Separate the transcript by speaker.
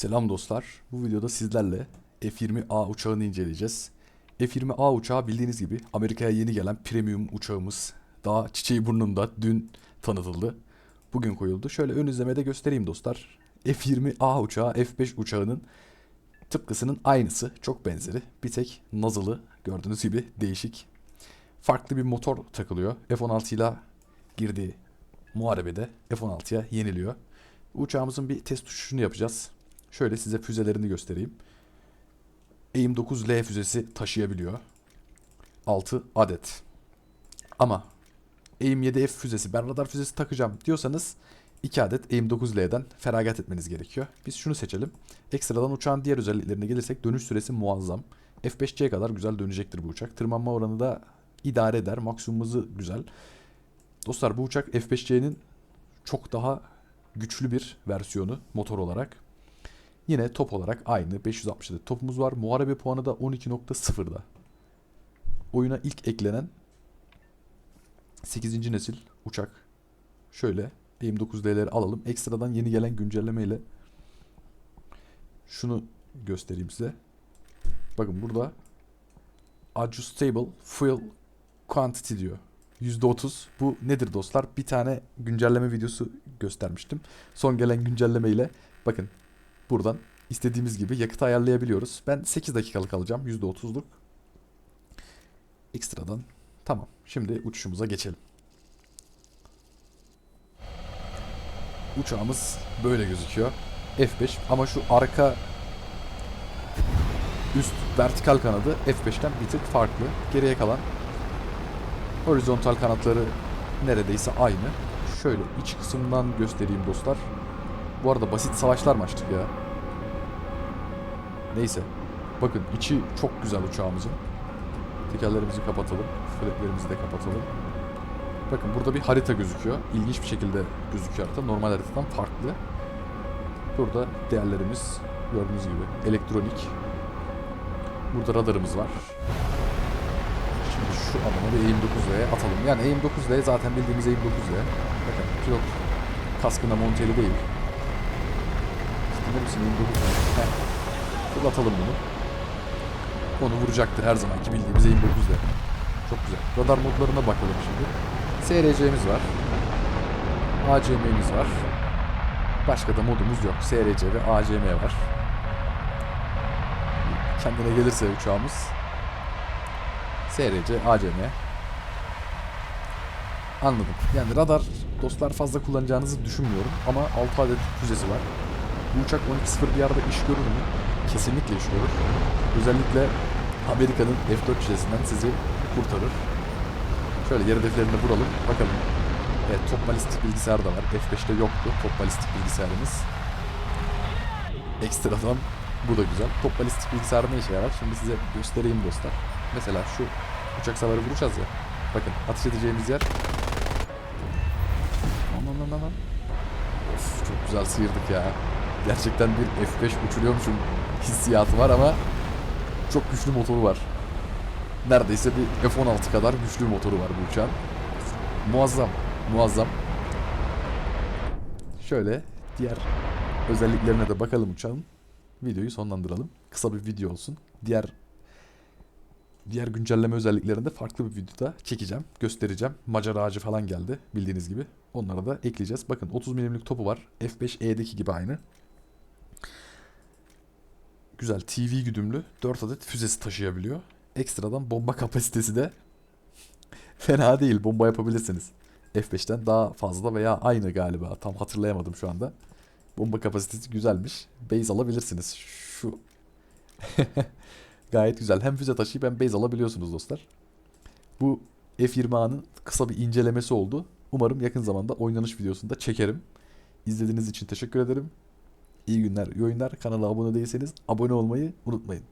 Speaker 1: Selam dostlar. Bu videoda sizlerle F-20A uçağını inceleyeceğiz. F-20A uçağı bildiğiniz gibi Amerika'ya yeni gelen premium uçağımız. Daha çiçeği burnunda dün tanıtıldı. Bugün koyuldu. Şöyle ön izlemede göstereyim dostlar. F-20A uçağı F-5 uçağının tıpkısının aynısı. Çok benzeri. Bir tek nazılı gördüğünüz gibi değişik. Farklı bir motor takılıyor. F-16 ile girdiği muharebede F-16'ya yeniliyor. Uçağımızın bir test uçuşunu yapacağız. Şöyle size füzelerini göstereyim. AIM-9L füzesi taşıyabiliyor. 6 adet. Ama AIM-7F füzesi ben radar füzesi takacağım diyorsanız 2 adet AIM-9L'den feragat etmeniz gerekiyor. Biz şunu seçelim. Ekstradan uçağın diğer özelliklerine gelirsek dönüş süresi muazzam. F5C kadar güzel dönecektir bu uçak. Tırmanma oranı da idare eder. Maksimum hızı güzel. Dostlar bu uçak F5C'nin çok daha güçlü bir versiyonu motor olarak. Yine top olarak aynı 560 adet topumuz var. Muharebe puanı da 12.0'da. Oyuna ilk eklenen 8. nesil uçak. Şöyle AIM-9D'leri alalım. Ekstradan yeni gelen güncellemeyle şunu göstereyim size. Bakın burada Adjustable Fuel Quantity diyor. %30. Bu nedir dostlar? Bir tane güncelleme videosu göstermiştim. Son gelen güncelleme ile bakın buradan istediğimiz gibi yakıt ayarlayabiliyoruz. Ben 8 dakikalık alacağım. %30'luk. Ekstradan. Tamam. Şimdi uçuşumuza geçelim. Uçağımız böyle gözüküyor. F5 ama şu arka üst vertikal kanadı F5'ten bir tık farklı. Geriye kalan horizontal kanatları neredeyse aynı. Şöyle iç kısımdan göstereyim dostlar. Bu arada basit savaşlar mı açtık ya? Neyse. Bakın içi çok güzel uçağımızın. Tekerlerimizi kapatalım. Fletlerimizi de kapatalım. Bakın burada bir harita gözüküyor. İlginç bir şekilde gözüküyor harita. Normal haritadan farklı. Burada değerlerimiz gördüğünüz gibi elektronik. Burada radarımız var. Şimdi şu adamı bir AIM-9L'ye atalım. Yani AIM-9L zaten bildiğimiz AIM-9L. Bakın pilot kaskına monteli değil. İstediğinde misin AIM-9L? Heh. Fırlatalım bunu. Onu vuracaktır her zamanki bildiğimiz AIM-9L. Çok güzel. Radar modlarına bakalım şimdi. SRC'miz var. ACM'miz var. Başka da modumuz yok. SRC ve ACM var. Kendine gelirse uçağımız SRC, ACM. Anladım. Yani radar dostlar fazla kullanacağınızı düşünmüyorum ama 6 adet füzesi var. Bu uçak 12.0 bir yerde iş görür mü? Kesinlikle iş görür. Özellikle Amerika'nın F-4 füzesinden sizi kurtarır. Şöyle yer hedeflerine vuralım. Bakalım. Evet top balistik bilgisayar da var. F5'te yoktu top balistik bilgisayarımız. Ekstradan bu da güzel. Top balistik bilgisayar ne işe yarar? Şimdi size göstereyim dostlar. Mesela şu uçak savarı vuracağız ya. Bakın atış edeceğimiz yer. Aman aman aman. Of çok güzel sıyırdık ya. Gerçekten bir F5 uçuruyormuşum hissiyatı var ama çok güçlü motoru var. Neredeyse bir F-16 kadar güçlü motoru var bu uçağın. Muazzam, muazzam. Şöyle diğer özelliklerine de bakalım uçağın. Videoyu sonlandıralım. Kısa bir video olsun. Diğer diğer güncelleme özelliklerinde farklı bir videoda çekeceğim, göstereceğim. Macar ağacı falan geldi bildiğiniz gibi. Onlara da ekleyeceğiz. Bakın 30 milimlik topu var. F5E'deki gibi aynı. Güzel TV güdümlü 4 adet füzesi taşıyabiliyor. Ekstradan bomba kapasitesi de fena değil. Bomba yapabilirsiniz. F5'ten daha fazla veya aynı galiba. Tam hatırlayamadım şu anda. Bomba kapasitesi güzelmiş. Base alabilirsiniz. Şu gayet güzel. Hem füze taşıyıp hem base alabiliyorsunuz dostlar. Bu F20A'nın kısa bir incelemesi oldu. Umarım yakın zamanda oynanış videosunda çekerim. İzlediğiniz için teşekkür ederim. İyi günler, iyi. Kanala abone değilseniz abone olmayı unutmayın.